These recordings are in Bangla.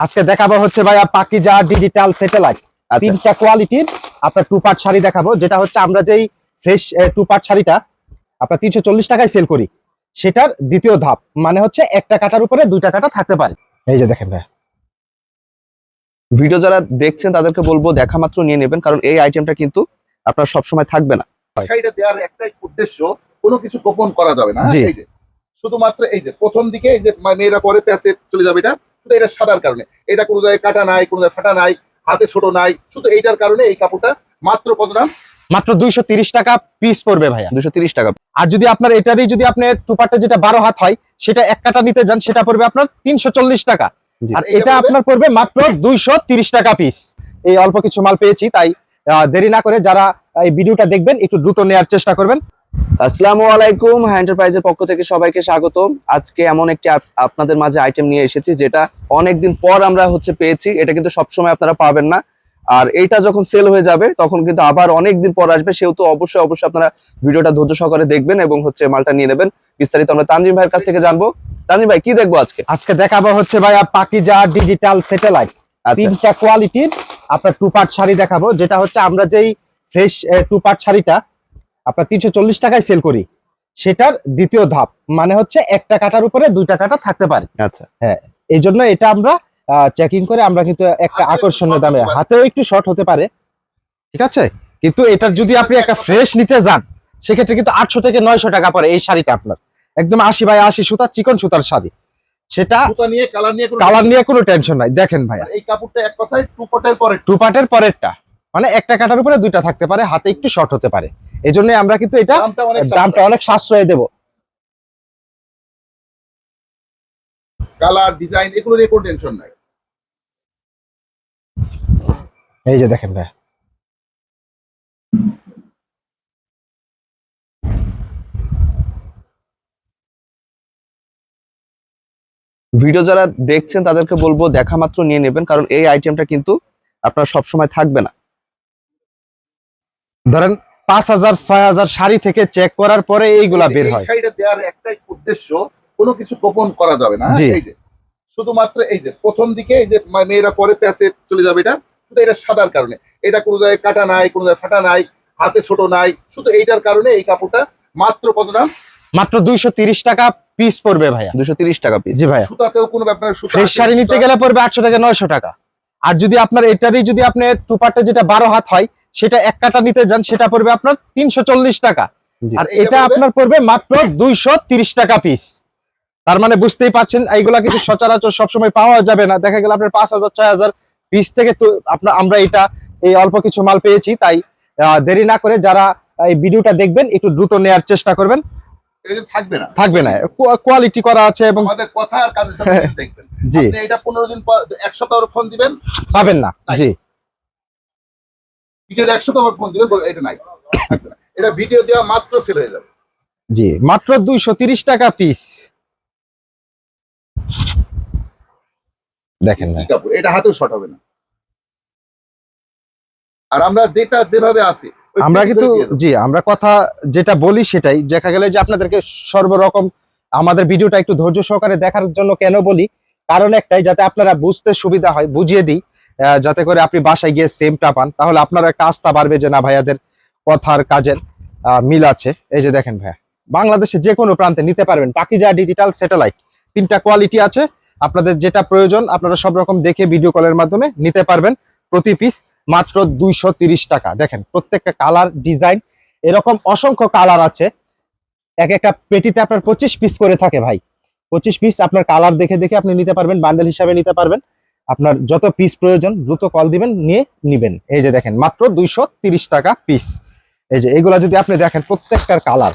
আজকে দেখাবো হচ্ছে ভাইয়া পাকিজা ডিজিটাল স্যাটেলাইট আচ্ছা। তিনটা কোয়ালিটির আপনার টু পার্ট শাড়ি দেখাবো যেটা হচ্ছে আমরা যেই ফ্রেশ টু পার্ট শাড়িটা আপনার তিনশো চল্লিশ টাকায় সেল করি। সেটার দ্বিতীয় ধাপ মানে হচ্ছে একটা কাটার উপরে দুইটা কাটা থাকতে পারে। এই যে দেখেন ভাই ভিডিও যারা দেখছেন তাদেরকে বলব দেখা মাত্র নিয়ে নেবেন কারণ এই আইটেমটা কিন্তু আপনার সবসময় থাকবে না। শাড়িটা দেওয়ার একটাই উদ্দেশ্য কোনো কিছু গোপন করা যাবে না জি। এই যে শুধুমাত্র এই যে প্রথম দিকে এই যে মেয়েরা পরে প্যাসে চলে যাবে এটা শুধু এটা সাদার কারণে। এটা কোনো জায়গায় কাটা নাই কোনো জায়গায় ফাটা নাই হাতে ছোট নাই শুধু এইটার কারণে এই কাপড়টা মাত্র কত দাম? মাত্র দুইশো তিরিশ টাকা পিস পড়বে ভাইয়া। দুশো তিরিশ টাকা। আর যদি আপনার এটারই যদি আপনি টু পার্টে যেটা বারো হাত হয় সেটা এক কাটা নিতে যান সেটা পড়বে আপনার তিনশো চল্লিশ টাকা। আর এটা আপনার পড়বে মাত্র দুইশো তিরিশ টাকা পিস এই অল্প কিছু মাল পেয়েছি তাই আহ, দেরি না করে যারা এই ভিডিওটা দেখবেন একটু দ্রুত নেওয়ার চেষ্টা করবেন। আসসালামু আলাইকুম হ্যাঁ এন্টারপ্রাইজের পক্ষ থেকে সবাইকে স্বাগতম। আজকে এমন একটি আপনাদের মাঝে আইটেম নিয়ে এসেছি যেটা অনেকদিন পর আমরা হচ্ছে পেয়েছি। এটা কিন্তু সবসময় আপনারা পাবেন না। আর এইটা যখন সেল হয়ে যাবে তখন কিন্তু আবার অনেক দিন পর আসবে। সেহেতু অবশ্যই অবশ্যই আপনারা ভিডিওটা ধৈর্য সহকারে দেখবেন এবং হচ্ছে মালটা নিয়ে নেবেন। বিস্তারিত আমরা তানজিম ভাইয়ের কাছ থেকে জানব। তানজিম ভাই কি দেখব আজকে? আজকে দেখাবো হচ্ছে ভাইয়া পাকিজা ডিজিটাল স্যাটেলাইট আচ্ছা। তিনটা কোয়ালিটির আপনার টু পার্ট শাড়ি দেখাবো যেটা হচ্ছে আমরা যেই ফ্রেশ টু পার্ট শাড়িটা আপনার তিনশো চল্লিশ টাকায় সেল করি। সেটার দ্বিতীয় ধাপ মানে হচ্ছে একটা কাটার উপরে দুইটা কাটা থাকতে পারে। আচ্ছা। হ্যাঁ এই জন্য এটা আমরা চেকিং করে আমরা কিন্তু একটা আকর্ষণীয় দামে হাতেও একটু শর্ট হতে পারে। ঠিক আছে? কিন্তু এটা যদি আপনি একটা ফ্রেশ নিতে যান সেক্ষেত্রে কিন্তু আটশো থেকে নয়শো টাকা পরে এই শাড়িটা আপনার। একদম আশি বাই আশি সুতার চিকন সুতার শাড়ি। সেটা নিয়ে কালার নিয়ে কোনো কালার নিয়ে কোনো টেনশন নাই। দেখেন ভাইয়া। আর এই কাপড়টা এক কথায় টু পটের পরে টু পার্টের পরেরটা। মানে একটা কাটার উপরে দুইটা থাকতে পারে হাতে একটু শর্ট হতে পারে। এই জন্য আমরা কিন্তু এটা দামটা অনেক সাশ্রয়। দেব। কালার ডিজাইন এগুলো নিয়ে কোনো টেনশন নাই। এই যে দেখেন ভাই। ভিডিও যারা দেখছেন তাদেরকে বলব দেখা মাত্র নিয়ে নেবেন কারণ এই আইটেমটা কিন্তু আপনার সবসময় থাকবে না। ধরেন পাঁচ হাজার ছয় হাজার শাড়ি থেকে চেক করার পরে এইগুলা বের হয়। শাড়িটা দেওয়ার একটাই উদ্দেশ্য কোনো কিছু গোপন করা যাবে না এই যে শুধুমাত্র এই যে প্রথম দিকে এই যে মেয়েরা পরে প্যাসে চলে যাবে এটা শুধু এটা সাদার কারণে। এটা কোনো জায়গায় কাটা নাই কোনো জায়গায় ফাটা নাই হাতে ছোট নাই শুধু এইটার কারণে এই কাপড়টা মাত্র কত দাম? মাত্র দুইশো তিরিশ টাকা পিস পড়বে ভাইয়া। দুশো তিরিশ টাকা পিস জি ভাইয়া। সুতাতেও কোনো ব্যাপার ফ্রেশ শাড়ি নিতে গেলে পড়বে আটশো থেকে নয়শো টাকা। আর যদি আপনার এটারই যদি আপনি টুপারটা যেটা বারো হাত হয় সেটা এক কাটা নিতে যান সেটা পড়বে আপনার তিনশো চল্লিশ টাকা। আর এটা আপনার পড়বে মাত্র দুইশো টাকা পিস তার মানে বুঝতেই পাচ্ছেন এইগুলা কিন্তু সচরাচর সবসময় পাওয়া যাবে না। দেখা গেল আপনার পাঁচ হাজার ছয় হাজার পিস থেকে আপনার আমরা এটা এই অল্প কিছু মাল পেয়েছি তাই দেরি না করে যারা এই ভিডিওটা দেখবেন একটু দ্রুত নেয়ার চেষ্টা করবেন। থাকবে না। থাকবে না। কোয়ালিটি করা আছে এবং কথা আর কাজের সাথে দেখবেন। জি। এটা পনেরো দিন পর এক সপ্তাহ ফোন দিবেন। পাবেন না। জি। ভিডিওর এক সপ্তাহ ফোন দিবেন বলবেন, এটা নাই। এটা ভিডিও দেওয়া মাত্র সেল হয়ে যাবে। জি মাত্র দুইশো তিরিশ টাকা পিস দেখেন কাপড় এটা হাতেও শর্ট হবে না। আর আমরা যেটা যেভাবে আছে আমরা কিন্তু দেব। জি আমরা কথা যেটা বলি সেটাই। দেখা গেলে যে আপনাদেরকে সর্বরকম আমাদের ভিডিওটা একটু ধৈর্য সহকারে দেখার জন্য কেন বলি? কারণ একটাই যাতে আপনারা বুঝতে সুবিধা হয় বুঝিয়ে দিই। যাতে করে আপনি বাসায় গিয়ে সেমটা পান, তাহলে আপনার একটা আস্থা বাড়বে যে না, ভাইয়াদের কথার কাজের মিল আছে। এই যে দেখেন ভাইয়া, বাংলাদেশে যে কোনো প্রান্তে নিতে পারবেন পাকিজা ডিজিটাল স্যাটেলাইট তিনটা কোয়ালিটি আছে, আপনাদের যেটা প্রয়োজন, আপনারা সব রকম দেখে ভিডিও কলের মাধ্যমে নিতে পারবেন প্রতি পিস মাত্র দুইশো টাকা। দেখেন, প্রত্যেকটা কালার ডিজাইন এরকম অসংখ্য কালার আছে। এক একটা পেটিতে আপনার পঁচিশ পিস করে থাকে ভাই। পঁচিশ পিস আপনার কালার দেখে দেখে আপনি নিতে পারবেন বান্ডেল হিসাবে নিতে পারবেন। আপনার যত পিস প্রয়োজন দ্রুত কল দিবেন নিয়ে নিবেন। এই যে দেখেন মাত্র দুইশো টাকা পিস এই যে এগুলা যদি আপনি দেখেন প্রত্যেকটার কালার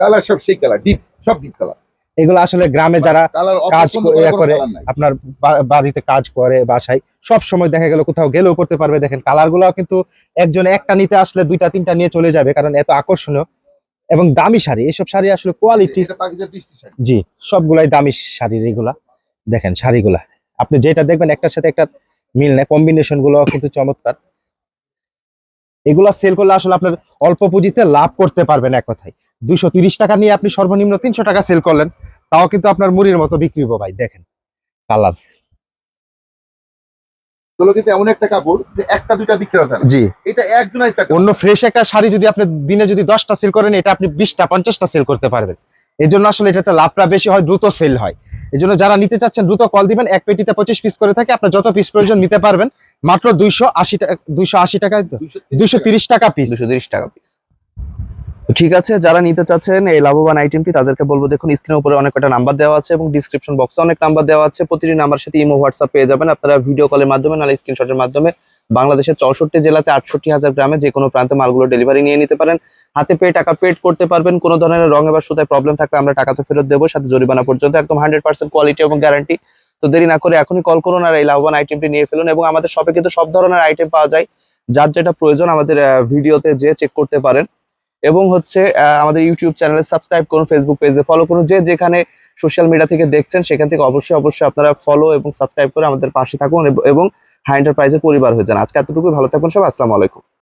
কালার সব সেই কালার ডিপ সব ডিপ কালার এগুলো আসলে গ্রামে যারা কাজ করে- আপনার বাড়িতে কাজ করে বাসায় সব সময় দেখা গেল কোথাও গেলেও করতে পারবে। দেখেন কালার গুলাও কিন্তু একজন একটা নিতে আসলে দুইটা তিনটা নিয়ে চলে যাবে কারণ এত আকর্ষণীয়। এবং দামি শাড়ি এসব শাড়ি আসলে কোয়ালিটি জি সবগুলাই দামি শাড়ির এগুলা। দেখেন শাড়িগুলা। আপনি যেটা দেখবেন একটার সাথে একটা মিল নেই কম্বিনেশনগুলো কিন্তু চমৎকার। এগুলা সেল করলে আসলে আপনার অল্প পুঁজিতে লাভ করতে পারবেন এক কথায়। দুশো তিরিশ টাকা নিয়ে আপনি সর্বনিম্ন তিনশো টাকা সেল করলেন তাও কিন্তু আপনার মুড়ির মতো বিক্রি হব ভাই দেখেন কালার এমন একটা কাপড় যে একটা দুইটা জি। এটা একজনাই অন্য ফ্রেশ একটা শাড়ি যদি আপনি দিনে যদি দশটা সেল করেন এটা আপনি বিশটা পঞ্চাশটা সেল করতে পারবেন। এই জন্য আসলে এটাতে লাভটা বেশি হয় দ্রুত সেল হয়। এই জন্য যারা নিতে চাচ্ছেন দ্রুত কল দিবেন। এক পেটিতে পঁচিশ পিস করে থাকে। আপনার যত পিস প্রয়োজন নিতে পারবেন। মাত্র দুইশো আশি টাকা দুইশো আশি টাকা দুইশো তিরিশ টাকা। পিস তিরিশ টাকা পিস ঠিক আছে, যারা নিতে চাচ্ছেন এই লাভবান আইটেমটি তাদেরকে বলব দেখুন স্ক্রিনের উপরে অনেক কটা নাম্বার দেওয়া আছে এবং ডিসক্রিপশন বক্সে অনেক নাম্বার দেওয়া আছে। প্রতিটি নাম্বার সাথে ইমো হোয়াটসঅ্যাপ পেয়ে যাবেন। আপনারা ভিডিও কলের মাধ্যমে, নাহলে স্ক্রিনশটের মাধ্যমে বাংলাদেশের চৌষট্টি জেলাতে আটষট্টি হাজার গ্রামে যে কোনো প্রান্তে মালগুলো ডেলিভারি নিয়ে নিতে পারেন। হাতে পেয়ে টাকা পেড করতে পারবেন। কোনো ধরনের রং এবার সুতায় প্রবলেম থাকলে আমরা টাকা তো ফেরত দেবো। সাথে জরিমানা পর্যন্ত একদম হান্ড্রেড পার্সেন্ট কোয়ালিটি এবং গ্যারান্টি তো দেরি না করে এখনই কল করুন আর এই লাভবান আইটেমটি নিয়ে ফেলুন এবং আমাদের শপে কিন্তু সব ধরনের আইটেম পাওয়া যায়। যার যেটা প্রয়োজন আমাদের ভিডিওতে যে চেক করতে পারেন। এবং হচ্ছে আমাদের ইউটিউব চ্যানেলে সাবস্ক্রাইব করুন ফেসবুক পেজে ফলো করুন, যে যেখানে সোশ্যাল মিডিয়া থেকে দেখছেন, সেখান থেকে অবশ্যই অবশ্যই আপনারা ফলো এবং সাবস্ক্রাইব করে আমাদের পাশে থাকুন এব- এবং হাই এন্টারপ্রাইজের পরিবার হয়ে যান। আজকে এতটুকু ভালো থাকুন সব আসসালামু আলাইকুম।